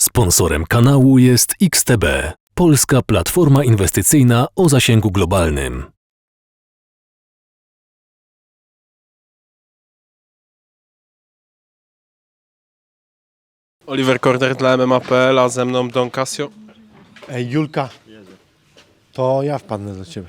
Sponsorem kanału jest XTB, polska platforma inwestycyjna o zasięgu globalnym. Oliver Corner dla MMA.pl, a ze mną Don Casio. Ej, Julka, to ja wpadnę do ciebie.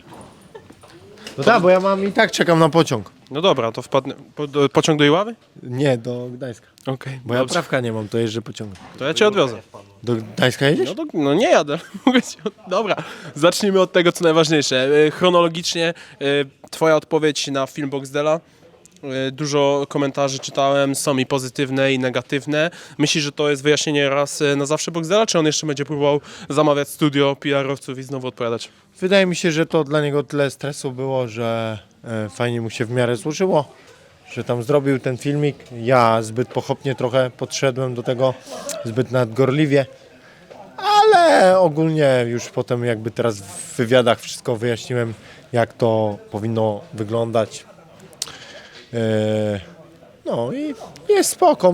No tak, bo ja mam i tak czekam na pociąg. No dobra, to wpadnę. Po, do, pociąg do Iławy? Nie, do Gdańska. Okej, Bo ja dobrze. prawka nie mam, to jeżdżę pociągiem. To ja cię odwiozę. Do Gdańska jedziesz? No, to, no nie jadę. Mogę ci od... Dobra, zacznijmy od tego, co najważniejsze. E, Chronologicznie e, twoja odpowiedź na film Boxdela. E, Dużo komentarzy czytałem, są i pozytywne, i negatywne. Myślisz, że to jest wyjaśnienie raz e, na zawsze Boxdela, czy on jeszcze będzie próbował zamawiać studio PR-owców i znowu odpowiadać? Wydaje mi się, że to dla niego tyle stresu było, że e, fajnie mu się w miarę złożyło, że tam zrobił ten filmik. Ja zbyt pochopnie trochę podszedłem do tego, zbyt nadgorliwie. Ale ogólnie już potem jakby teraz w wywiadach wszystko wyjaśniłem, jak to powinno wyglądać. E, No i jest spoko.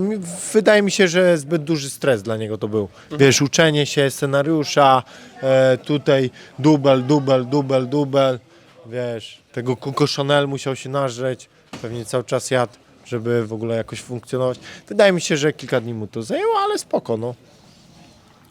Wydaje mi się, że zbyt duży stres dla niego to był. Wiesz, uczenie się scenariusza, e, tutaj dubel, dubel, dubel, dubel. Wiesz, tego Coco Chanel musiał się nażreć, pewnie cały czas jadł, żeby w ogóle jakoś funkcjonować. Wydaje mi się, że kilka dni mu to zajęło, ale spoko, no.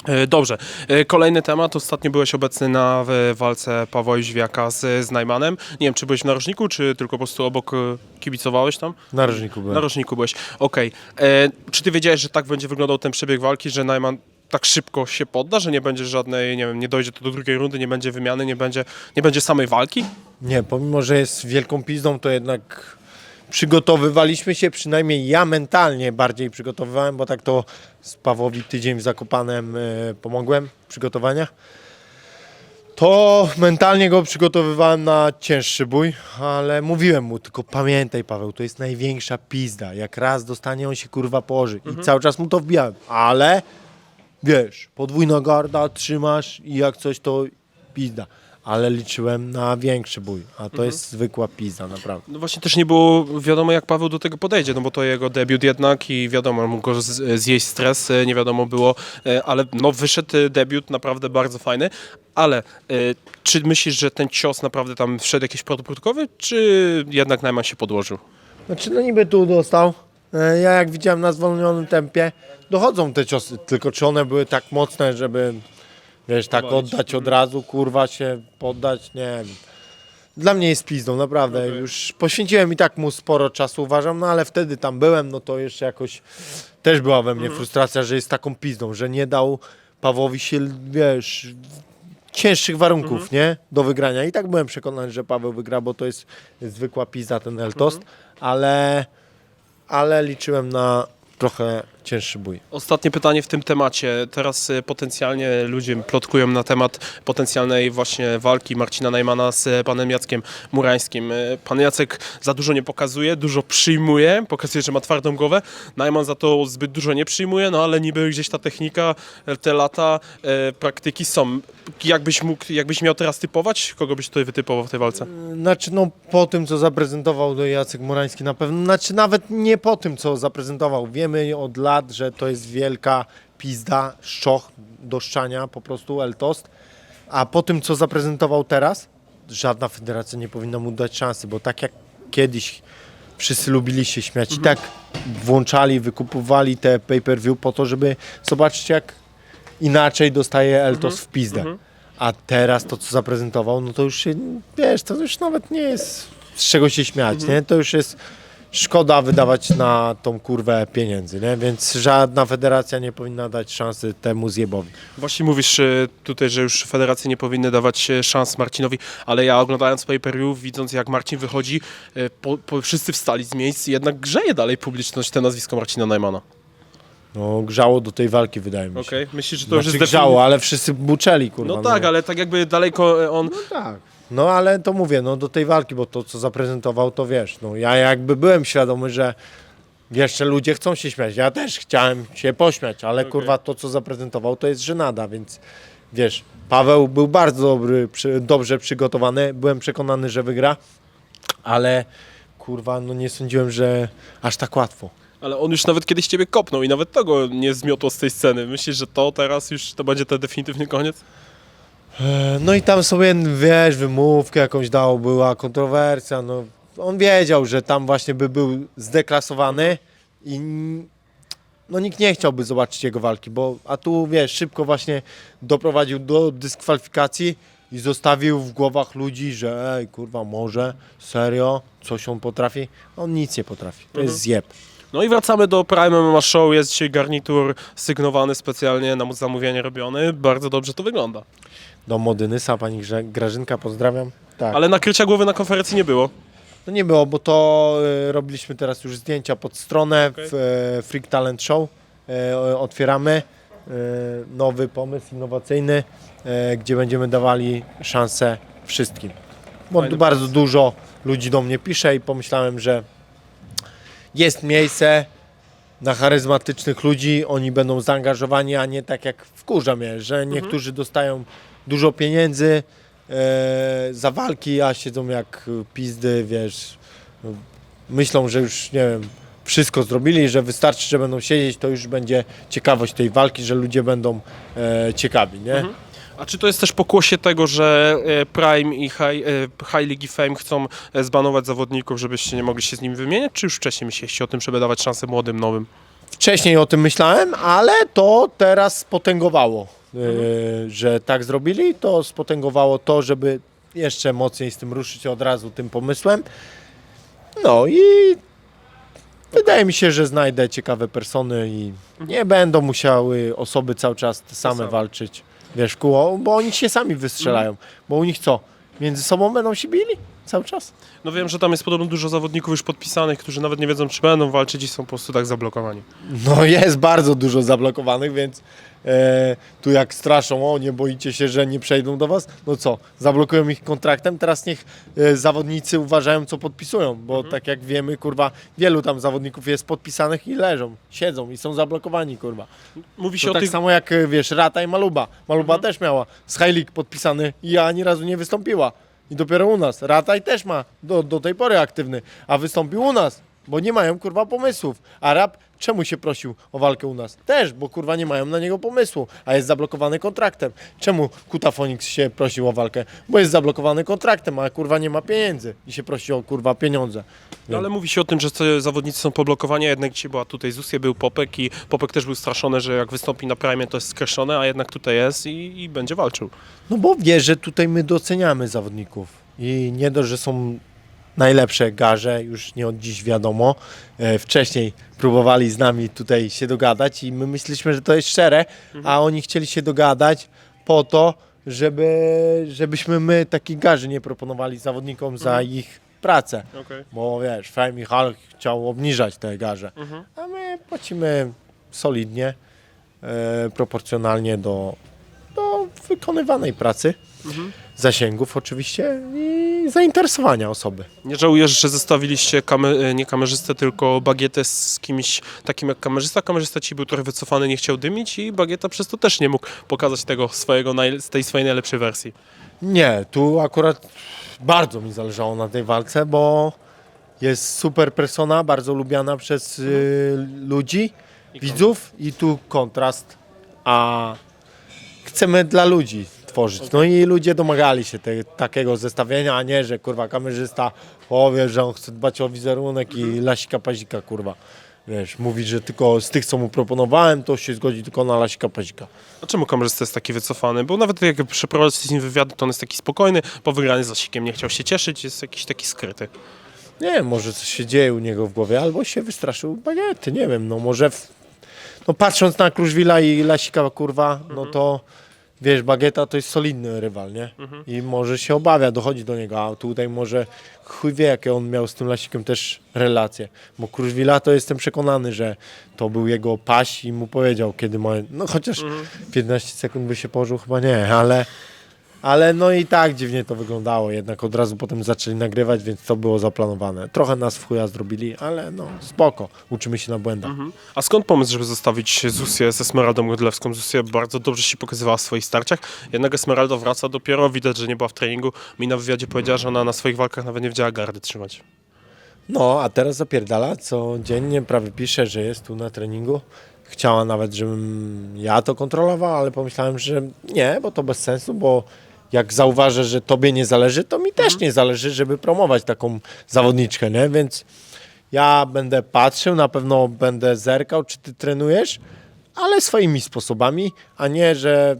E, Dobrze. E, Kolejny temat. Ostatnio byłeś obecny na walce Pawła Jóźwiaka z, z Najmanem. Nie wiem, czy byłeś w narożniku, czy tylko po prostu obok e, kibicowałeś tam? Narożniku byłem. narożniku byłeś. Okej. E, Czy ty wiedziałeś, że tak będzie wyglądał ten przebieg walki, że Najman tak szybko się podda, że nie będzie żadnej, nie wiem, nie dojdzie to do drugiej rundy, nie będzie wymiany, nie będzie, nie będzie samej walki? Nie, pomimo, że jest wielką pizdą, to jednak przygotowywaliśmy się, przynajmniej ja mentalnie bardziej przygotowywałem, bo tak to z Pawłowi tydzień w Zakopanem e, pomogłem w przygotowaniach. To mentalnie go przygotowywałem na cięższy bój, ale mówiłem mu, tylko pamiętaj Paweł, to jest największa pizda. Jak raz dostanie, on się kurwa położy. I cały czas mu to wbijałem, ale wiesz, podwójna garda, trzymasz i jak coś to pizda. Ale liczyłem na większy bój, a to jest zwykła pizda, naprawdę. No właśnie też nie było wiadomo, jak Paweł do tego podejdzie, no bo to jego debiut jednak i wiadomo, mógł go z- zjeść stres, e, nie wiadomo było, e, ale no wyszedł e, debiut naprawdę bardzo fajny, ale czy myślisz, że ten cios naprawdę tam wszedł jakiś produktkowy, czy jednak Najman się podłożył? Znaczy, no niby tu dostał. Ja jak widziałem na zwolnionym tempie, dochodzą te ciosy, tylko czy one były tak mocne, żeby wiesz, tak oddać od razu, kurwa się poddać, nie wiem. Dla mnie jest pizdą, naprawdę. Już poświęciłem i tak mu sporo czasu, uważam, no ale wtedy tam byłem, no to jeszcze jakoś też była we mnie frustracja, że jest taką pizdą, że nie dał Pawłowi się, wiesz, cięższych warunków, nie? Do wygrania. I tak byłem przekonany, że Paweł wygra, bo to jest zwykła pizza, ten Eltost, ale, ale liczyłem na trochę cięższy bój. Ostatnie pytanie w tym temacie. Teraz e, potencjalnie ludzie plotkują na temat potencjalnej właśnie walki Marcina Najmana z panem Jackiem Murańskim. E, Pan Jacek za dużo nie pokazuje, dużo przyjmuje, pokazuje, że ma twardą głowę. Najman za to zbyt dużo nie przyjmuje, no ale niby gdzieś ta technika, e, te lata praktyki są. Jakbyś mógł, jakbyś miał teraz typować, kogo byś tutaj wytypował w tej walce? Znaczy, no po tym, co zaprezentował Jacek Morański na pewno, znaczy nawet nie po tym, co zaprezentował. Wiemy od lat, że to jest wielka pizda, szczoch do szczania, po prostu Eltost. A po tym, co zaprezentował teraz, żadna federacja nie powinna mu dać szansy, bo tak jak kiedyś wszyscy lubili się śmiać i tak włączali, wykupowali te pay-per-view po to, żeby zobaczyć, jak inaczej dostaje Eltos w pizdę. A teraz to, co zaprezentował, no to już się, wiesz, to już nawet nie jest z czego się śmiać, nie? To już jest szkoda wydawać na tą kurwę pieniędzy, nie? Więc żadna federacja nie powinna dać szansy temu zjebowi. Właśnie mówisz e, tutaj, że już federacje nie powinny dawać e, szans Marcinowi, ale ja oglądając pay-per-view, widząc jak Marcin wychodzi, e, po, po, wszyscy wstali z miejsc i jednak grzeje dalej publiczność te nazwisko Marcina Najmana. No, grzało do tej walki, wydaje mi się. Okej, myślisz, że to już Znaczy, jest grzało, ale wszyscy buczeli, kurwa. No tak, ale tak jakby daleko on... tak. No ale to mówię, no do tej walki, bo to co zaprezentował, to wiesz, no ja jakby byłem świadomy, że jeszcze ludzie chcą się śmiać. Ja też chciałem się pośmiać, ale kurwa to co zaprezentował to jest żenada, więc wiesz, Paweł był bardzo dobry, przy, dobrze przygotowany, byłem przekonany, że wygra, ale kurwa no nie sądziłem, że aż tak łatwo. Ale on już nawet kiedyś ciebie kopnął i nawet tego nie zmiotło z tej sceny. Myślisz, że to teraz już to będzie ten definitywny koniec? E, No i tam sobie, wiesz, wymówkę jakąś dał, była kontrowersja, no on wiedział, że tam właśnie by był zdeklasowany i no nikt nie chciałby zobaczyć jego walki, bo a tu wiesz, szybko właśnie doprowadził do dyskwalifikacji i zostawił w głowach ludzi, że ej, kurwa, może, serio, coś on potrafi. On nic nie potrafi, to jest zjeb. No i wracamy do Prime MMA Show. Jest dzisiaj garnitur sygnowany specjalnie na zamówienie robiony. Bardzo dobrze to wygląda. Do Modynysa, pani Grze- Grażynka, pozdrawiam. Tak. Ale nakrycia głowy na konferencji nie było. No nie było, bo to e, robiliśmy teraz już zdjęcia pod stronę w e, Freak Talent Show. E, o- otwieramy e, nowy pomysł innowacyjny, e, gdzie będziemy dawali szansę wszystkim. Bo Fajny tu bardzo dużo ludzi do mnie pisze i pomyślałem, że jest miejsce na charyzmatycznych ludzi, oni będą zaangażowani, a nie tak jak wkurza mnie, że niektórzy dostają dużo pieniędzy e, za walki, a siedzą jak pizdy, wiesz, myślą, że już, nie wiem, wszystko zrobili, że wystarczy, że będą siedzieć, to już będzie ciekawość tej walki, że ludzie będą e, ciekawi, nie? A czy to jest też pokłosie tego, że e, Prime i High, e, High League Fame chcą e, zbanować zawodników, żebyście nie mogli się z nimi wymieniać? Czy już wcześniej myśleliście o tym, żeby dawać szansę młodym, nowym? Wcześniej o tym myślałem, ale to teraz spotęgowało, e, że tak zrobili. To spotęgowało to, żeby jeszcze mocniej z tym ruszyć od razu tym pomysłem. No i wydaje mi się, że znajdę ciekawe persony i nie będą musiały osoby cały czas te same. walczyć, wiesz, kóło, bo oni się sami wystrzelają, bo u nich co? Między sobą będą się bili cały czas? No wiem, że tam jest podobno dużo zawodników już podpisanych, którzy nawet nie wiedzą, czy będą walczyć i są po prostu tak zablokowani. No jest bardzo dużo zablokowanych, więc e, tu jak straszą, o nie boicie się, że nie przejdą do was, no co, zablokują ich kontraktem, teraz niech e, zawodnicy uważają co podpisują, bo tak jak wiemy, kurwa, wielu tam zawodników jest podpisanych i leżą, siedzą i są zablokowani, kurwa. Mówi się To o tak tych... samo jak, e, wiesz, Rata i Maluba. Maluba też miała z High League podpisany i ani razu nie wystąpiła. I dopiero u nas. Rataj też ma do, do tej pory aktywny, a wystąpił u nas, bo nie mają kurwa pomysłów. A Rap czemu się prosił o walkę u nas? Też, bo kurwa nie mają na niego pomysłu, a jest zablokowany kontraktem. Czemu Kutafonix się prosił o walkę? Bo jest zablokowany kontraktem, a kurwa nie ma pieniędzy i się prosi o kurwa pieniądze. No, ale mówi się o tym, że co- zawodnicy są poblokowani, a jednak dzisiaj była tutaj Zusie, był Popek i Popek też był straszony, że jak wystąpi na Prime to jest skreślone, a jednak tutaj jest i, i będzie walczył. No bo wiesz, że tutaj my doceniamy zawodników i nie dość, że są najlepsze garze, już nie od dziś wiadomo. E, wcześniej próbowali z nami tutaj się dogadać i my myśleliśmy, że to jest szczere, a oni chcieli się dogadać po to, żeby, żebyśmy my takich garzy nie proponowali zawodnikom za ich pracę. Bo wiesz, Fame i Hulk chciał obniżać te garze, a my płacimy solidnie, e, proporcjonalnie do, do wykonywanej pracy, zasięgów oczywiście i zainteresowania osoby. Nie żałujesz, że zostawiliście kame, nie kamerzystę, tylko bagietę z kimś takim jak kamerzysta. Kamerzysta ci był trochę wycofany, nie chciał dymić i bagieta przez to też nie mógł pokazać tego swojego, tej swojej najlepszej wersji. Nie, tu akurat bardzo mi zależało na tej walce, bo jest super persona, bardzo lubiana przez y, ludzi, widzów i tu kontrast, a chcemy dla ludzi tworzyć. No i ludzie domagali się te, takiego zestawienia, a nie, że kurwa kamerzysta powie, że on chce dbać o wizerunek i lasika pazika, kurwa. Wiesz, mówi, że tylko z tych, co mu proponowałem, to się zgodzi tylko na lasika pazika. A czemu kamerzysta jest taki wycofany? Bo nawet jak przeprowadzić z nim wywiady, to on jest taki spokojny, po wygraniu z Zasikiem nie chciał się cieszyć, jest jakiś taki skryty. Nie wiem, może coś się dzieje u niego w głowie, albo się wystraszył bagiety, nie wiem, no może... W... No patrząc na Kruszwila i Lasika, kurwa, no to wiesz, Bagieta to jest solidny rywal, nie? I może się obawia, dochodzi do niego, a tutaj może chuj wie, jakie on miał z tym Lasikiem też relacje. Bo Kruszwila to jestem przekonany, że to był jego paś i mu powiedział, kiedy ma... No chociaż 15 sekund by się położył, chyba nie, ale... Ale no i tak dziwnie to wyglądało, jednak od razu potem zaczęli nagrywać, więc to było zaplanowane. Trochę nas w chuja zrobili, ale no spoko, uczymy się na błędach. A skąd pomysł, żeby zostawić Zusię z Esmeraldą Godlewską? Zusia bardzo dobrze się pokazywała w swoich starciach, jednak Esmeralda wraca dopiero, widać, że nie była w treningu. Mi na wywiadzie powiedziała, że ona na swoich walkach nawet nie wiedziała gardy trzymać. No, a teraz zapierdala, codziennie prawie pisze, że jest tu na treningu. Chciała nawet, żebym ja to kontrolował, ale pomyślałem, że nie, bo to bez sensu, bo jak zauważę, że tobie nie zależy, to mi też nie zależy, żeby promować taką zawodniczkę, nie? Więc ja będę patrzył, na pewno będę zerkał, czy ty trenujesz, ale swoimi sposobami, a nie, że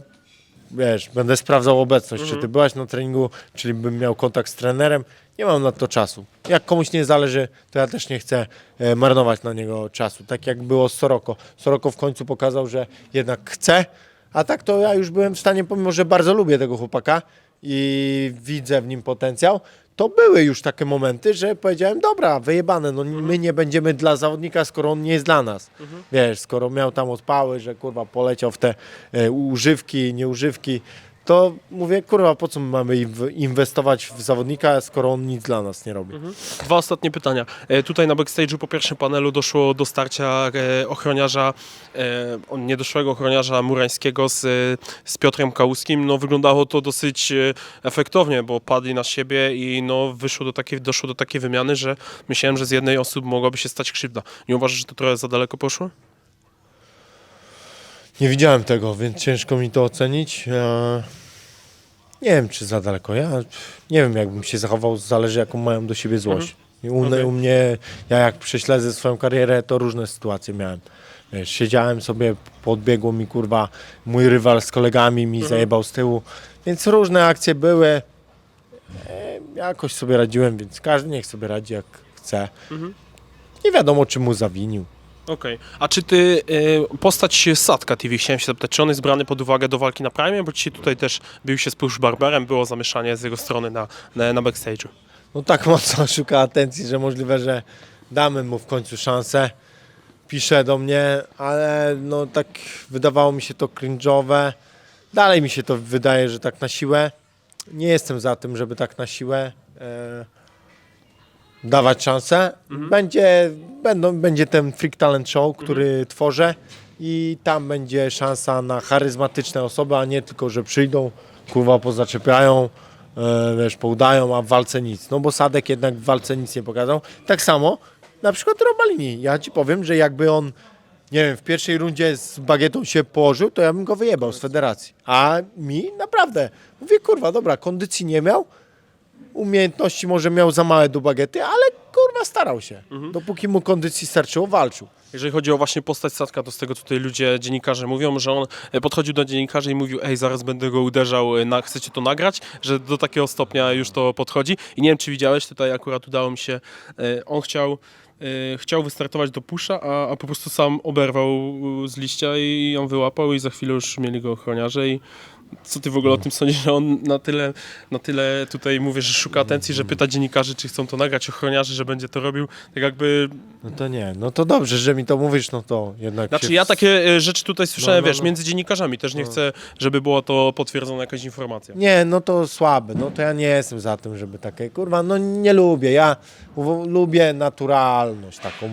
wiesz, będę sprawdzał obecność, czy ty byłaś na treningu, czyli bym miał kontakt z trenerem. Nie mam na to czasu. Jak komuś nie zależy, to ja też nie chcę e, marnować na niego czasu. Tak jak było z Soroko. Soroko w końcu pokazał, że jednak chce, a tak to ja już byłem w stanie, pomimo że bardzo lubię tego chłopaka i widzę w nim potencjał, to były już takie momenty, że powiedziałem, dobra, wyjebane, no my nie będziemy dla zawodnika, skoro on nie jest dla nas. Wiesz, skoro miał tam odpały, że kurwa poleciał w te e, używki, nieużywki, to mówię, kurwa, po co my mamy inw- inwestować w zawodnika, skoro on nic dla nas nie robi. Dwa ostatnie pytania. E, Tutaj na backstage'u po pierwszym panelu doszło do starcia e, ochroniarza, e, niedoszłego ochroniarza murańskiego z, e, z Piotrem Kałuskim. No, wyglądało to dosyć e, efektownie, bo padli na siebie i no, wyszło do takiej, doszło do takiej wymiany, że myślałem, że z jednej osoby mogłaby się stać krzywda. Nie uważasz, że to trochę za daleko poszło? Nie widziałem tego, więc ciężko mi to ocenić. E, Nie wiem, czy za daleko. Ja nie wiem, jakbym się zachował, zależy jaką mają do siebie złość. I U, Okej. u mnie, ja jak prześledzę swoją karierę, to różne sytuacje miałem. Wiesz, siedziałem sobie, podbiegło mi kurwa, mój rywal z kolegami mi zajebał z tyłu, więc różne akcje były. E, Jakoś sobie radziłem, więc każdy niech sobie radzi jak chce. Nie wiadomo, czy mu zawinił. Okej. A czy ty, y, postać Satka TV, chciałem się zapytać, czy on jest brany pod uwagę do walki na Prime, bo dzisiaj tutaj też bił się z Push Barberem, było zamieszanie z jego strony na, na, na backstage'u. no tak mocno szuka atencji, że możliwe, że damy mu w końcu szansę. Pisze do mnie, ale no tak wydawało mi się to cringe'owe. Dalej mi się to wydaje, że tak na siłę. Nie jestem za tym, żeby tak na siłę e, dawać szansę. Będzie, będą, będzie ten Freak Talent Show, który tworzę i tam będzie szansa na charyzmatyczne osoby, a nie tylko, że przyjdą, kurwa pozaczepiają, e, wiesz, poudają, a w walce nic. No bo Sadek jednak w walce nic nie pokazał. Tak samo na przykład Robalini. Ja ci powiem, że jakby on nie wiem, w pierwszej rundzie z bagietą się położył, to ja bym go wyjebał z federacji. A mi naprawdę, mówię, kurwa, dobra, kondycji nie miał, umiejętności może miał za małe do bagiety, ale kurwa starał się. Dopóki mu kondycji starczyło, walczył. Jeżeli chodzi o właśnie postać Satka, to z tego tutaj ludzie, dziennikarze mówią, że on e, podchodził do dziennikarzy i mówił, ej, zaraz będę go uderzał, e, na, chcecie to nagrać? Że do takiego stopnia już to podchodzi. I nie wiem, czy widziałeś, tutaj akurat udało mi się, e, on chciał e, chciał wystartować do pusza, a, a po prostu sam oberwał e, z liścia i ją wyłapał i za chwilę już mieli go ochroniarze i co ty w ogóle o tym sądzisz, że on na tyle, na tyle tutaj mówię, że szuka atencji, że pyta dziennikarzy, czy chcą to nagrać, ochroniarzy, że będzie to robił, tak jakby No to nie, no to dobrze, że mi to mówisz, no to jednak Znaczy się ja takie e, rzeczy tutaj słyszałem, No, no, wiesz, no. między dziennikarzami też nie chcę, żeby była to potwierdzona jakaś informacja. Nie, no to słabe. No to ja nie jestem za tym, żeby takie, kurwa, no nie lubię. Ja lubię naturalność taką.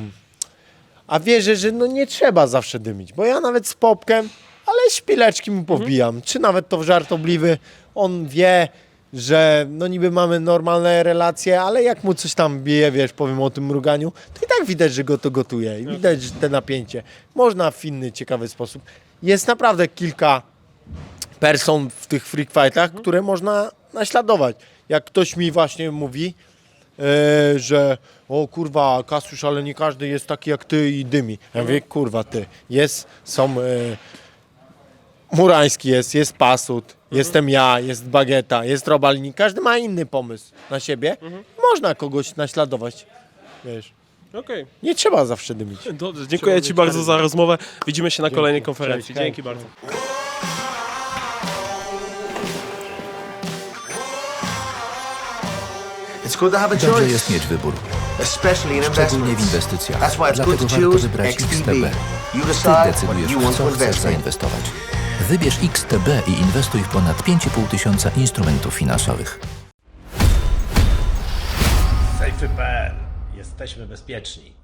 A wierzę, że no nie trzeba zawsze dymić, bo ja nawet z popkiem, ale szpileczki mu powbijam. Czy nawet to w żartobliwy, on wie, że no niby mamy normalne relacje, ale jak mu coś tam bije, wiesz, powiem o tym mruganiu, to i tak widać, że go to gotuje i widać że te napięcie. Można w inny, ciekawy sposób. Jest naprawdę kilka person w tych freak fightach, które można naśladować. Jak ktoś mi właśnie mówi, e, że o kurwa, Kasiusz, ale nie każdy jest taki jak ty i dymi. Ja mówię, kurwa, ty. Jest, są e, Murański jest, jest Pasut, jestem ja, jest Bagieta, jest Robalini. Każdy ma inny pomysł na siebie. Można kogoś naśladować, wiesz. Okej, Nie trzeba zawsze dymić. dobrze, dziękuję Ci bardzo za rozmowę. Widzimy się na kolejnej konferencji. Cześć, hej. Dzięki bardzo. It's good to have a Dobrze choice, jest mieć wybór, especially in szczególnie w investments. inwestycjach. That's why it's Dlatego good to warto choose wybrać XTB. XTB. You Ty decide what decydujesz, you w want co chcesz invest in. zainwestować. Wybierz XTB i inwestuj w ponad 5,5 tysiąca instrumentów finansowych. Safety.pl. Jesteśmy bezpieczni.